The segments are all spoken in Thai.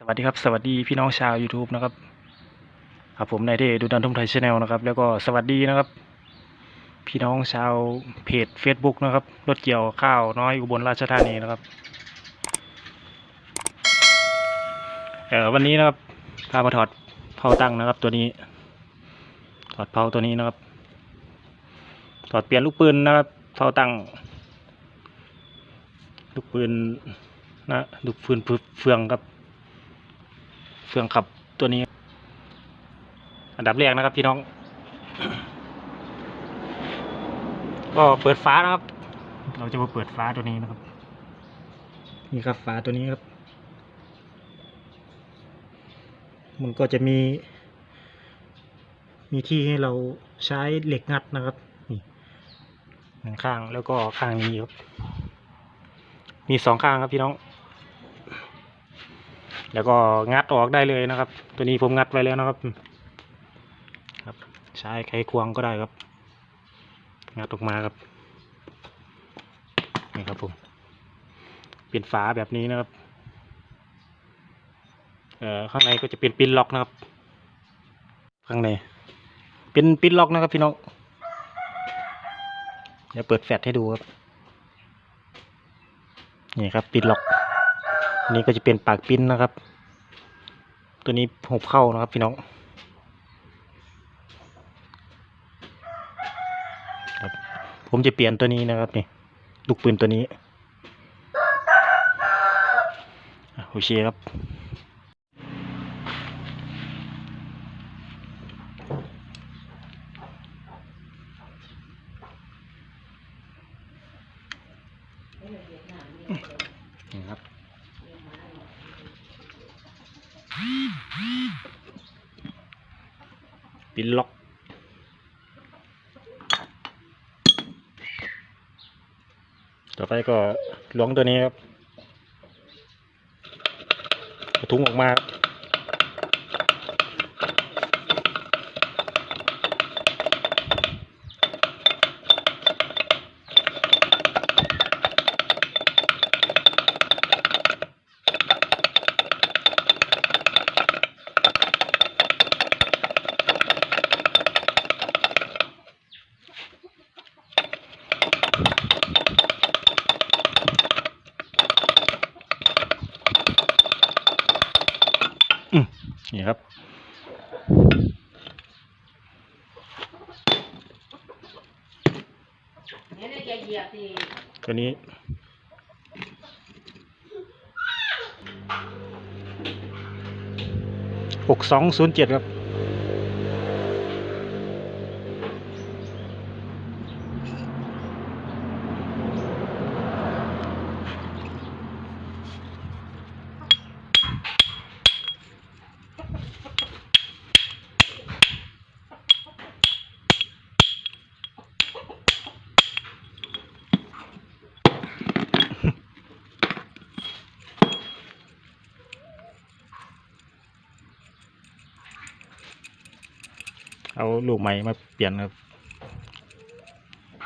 สวัสดีครับ สวัสดีพี่น้องชาว YouTube นะครับครับผมนายเดดูดันทุ่มไทยชาแนลนะครับ แล้วก็สวัสดีนะครับ พี่น้องชาวเพจ Facebook นะครับรถเกี่ยวข้าวน้อยอุบลราชธานีนะครับเออวันนี้นะครับพามาถอดเผาตั้งนะครับ ตัวนี้ ถอดเผาตัวนี้นะครับ ถอดเปลี่ยนลูกปืนนะครับเผาตั้งลูกปืนนะลูกปืนเฟืองครับ เฟืองขับตัวนี้ อันดับแรกนะครับพี่น้อง ก็เปิดฟ้านะครับ เราจะมาเปิดฟ้าตัวนี้นะครับ นี่ครับฟ้าตัวนี้ครับ มันก็จะมี มีที่ให้เราใช้เหล็กงัดนะครับนี่หนึ่งข้างแล้วก็ข้างนี้ครับมีสองข้างครับพี่น้อง แล้วก็งัดออกได้เลยนะครับ ตัวนี้ผมงัดไว้แล้วนะครับครับใช้ไขควงก็ได้ครับ งัดออกมาครับนี่ครับผมเป็นฝาแบบนี้นะครับเอ่อข้างในก็จะเป็นปิ้นล็อกนะครับ ข้างในเป็นปิ้นล็อกนะครับพี่น้องเดี๋ยวเปิดแฟลชให้ดูครับนี่ครับปิ้นล็อก นนี้ก็จะเป็นปากปิ้นนะครับ ตัวนี้หบเข้านะครับพี่น้องครับผมจะเปลี่ยนตัวนี้นะครับนี่ลูกปืนตัวนี้โอเคครับ ปินล็อก ต่อไปก็ล้วงตัวนี้ครับถุงออกมา นี่ครับเนี่ยเนี่ยจะเหยียบสิตัวนี้ หกสองศูนย์เจ็ดครับ เอาลูกใหม่มาเปลี่ยนครับ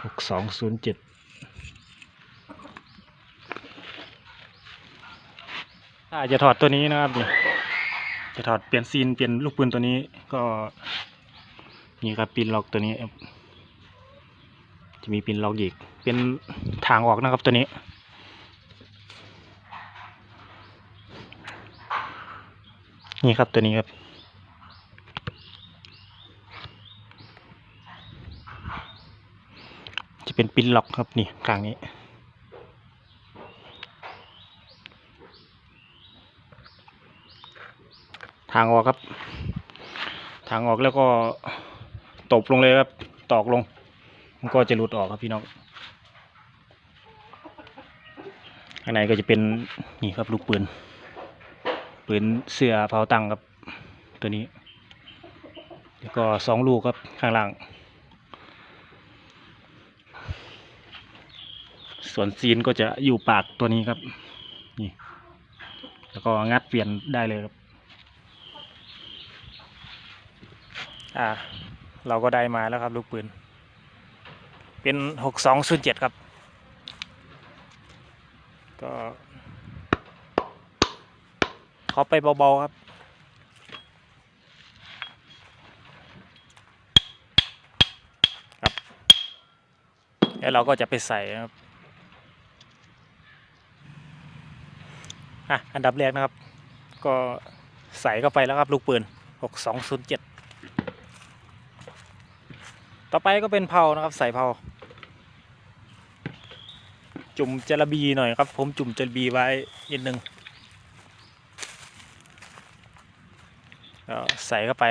หกสองศูนย์เจ็ดถ้าจะถอดตัวนี้นะครับนี่จะถอดเปลี่ยนซีนเปลี่ยนลูกปืนตัวนี้ก็นี่ครับปินล็อกตัวนี้ จะมีปินล็อกอีก เป็นทางออกนะครับตัวนี้ นี่ครับตัวนี้ครับ จะ เป็นปินล็อกครับนี่กลางนี้ ทางออกครับ ทางออกแล้วก็ตบลงเลยครับ ตอกลง มันก็จะหลุดออกครับพี่น้องข้างในก็จะเป็นนี่ครับลูกปืนปืนเสื้อเผาตังครับ ตัวนี้ แล้วก็สองลูกครับข้างล่าง ส่วนซีนก็จะอยู่ปากตัวนี้ครับ นี่ แล้วก็งัดเปลี่ยนได้เลยครับ อ่า เราก็ได้มาแล้วครับ ลูกปืน เป็นหกสองศูนย์เจ็ดครับ ก็ขอไปเบาๆครับครับแล้วเราก็จะไปใส่นะครับ อะอันดับแรกนะครับ ก็ใส่เข้าไปแล้วครับลูกปืน 6207 ต่อไปก็เป็นเผานะครับใส่เผาจุ่มจระบีหน่อยครับ ผมจุ่มจระบีไว้นิดนึงใส่เข้าไป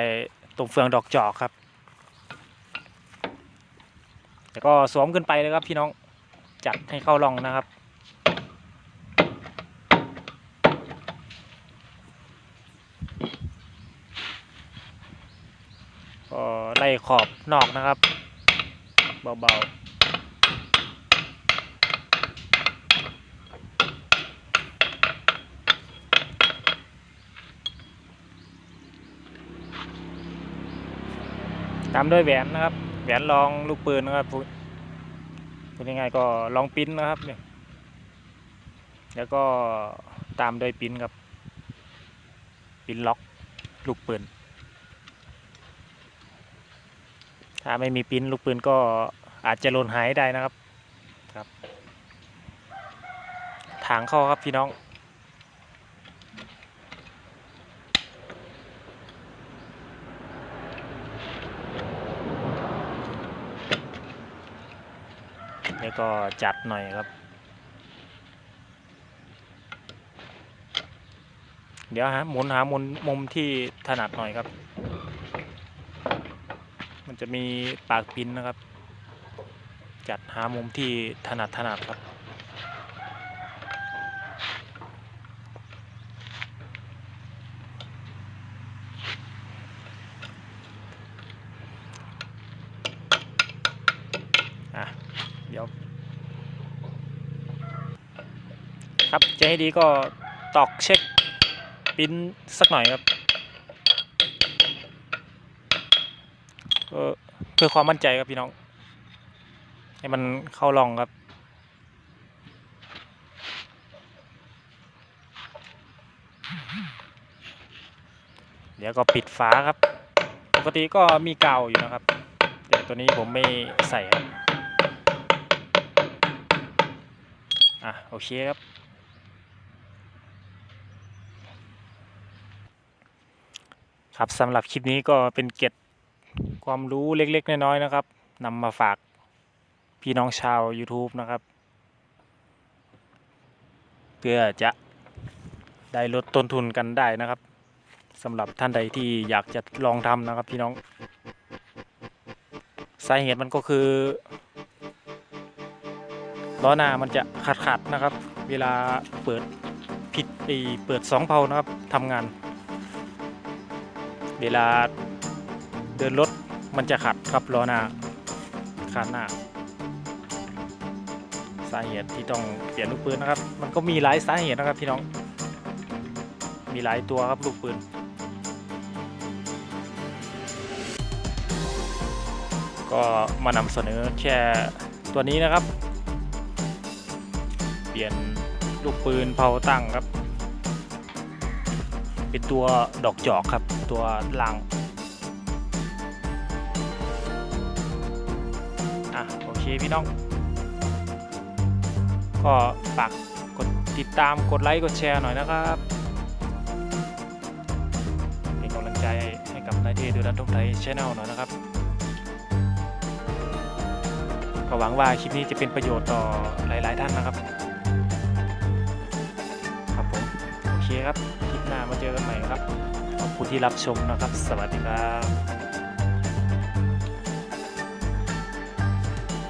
ตรงเฟืองดอกจอกครับแล้วก็สวมขึ้นไปเลยครับพี่น้องจัดให้เข้าร่องนะครับ ก็ไล่ ขอบนอกนะครับ เบาๆตามด้วยแหวนนะครับ แหวนรองลูกปืนนะครับพูดพูดง่ายๆก็ลองปิ้นนะครับเนี่ยแล้วก็ตามด้วยปิ้นครับ ปิ้นล็อกลูกปืน ถ้าไม่มีปิ้นลูกปืนก็อาจจะหล่นหายได้นะครับครับถางเข้าครับพี่น้องแล้วก็จัดหน่อยครับ เดี๋ยวฮะหมุนหามุมมุมที่ถนัดหน่อยครับ จะมีปากปิ้นนะครับ จัดหามุมที่ถนัดถนัดครับอะเดี๋ยว ครับจะให้ดีก็ตอกเช็คปิ้นสักหน่อยครับ เพื่อเพื่อความมั่นใจครับพี่น้อง ให้มันเข้าลองครับเดี๋ยวก็ปิดฝาครับ ปกติก็มีกาวอยู่นะครับ แต่ตัวนี้ผมไม่ใส่ครับ อะ โอเคครับ ครับสำหรับคลิปนี้ก็เป็นเกร็ด ความรู้เล็กๆ น้อยๆนะครับนำมาฝากพี่น้องชาว YouTube นะครับ เพื่อจะได้ลดต้นทุนกันได้นะครับสำหรับท่านใดที่อยากจะลองทำนะครับพี่น้อง สาเหตุมันก็คือล้อหน้ามันจะขัดๆนะครับ เวลาเปิดผิดไอเปิดสองเพานะครับทำงาน เวลา เดินรถมันจะขัดครับล้อหน้าขาดหน้า สาเหตุที่ต้องเปลี่ยนลูกปืนนะครับ มันก็มีหลายสาเหตุนะครับพี่น้อง มีหลายตัวครับลูกปืนก็มานำเสนอแค่ตัวนี้นะครับ เปลี่ยนลูกปืนเผาตั้งครับ เป็นตัวดอกจอกครับตัวลัง อะโอเคพี่น้อง ก็ฝากกดติดตามกดไลค์กดแชร์หน่อยนะครับเป็นกำลังใจให้กับนายเทดูดันทงไทยชแนลหน่อยนะครับก็หวังว่าคลิปนี้จะเป็นประโยชน์ต่อหลาย ๆ ท่านนะครับ ครับผมโอเคครับ คลิปหน้ามาเจอกันใหม่ครับ ขอบคุณที่รับชมนะครับ สวัสดีครับ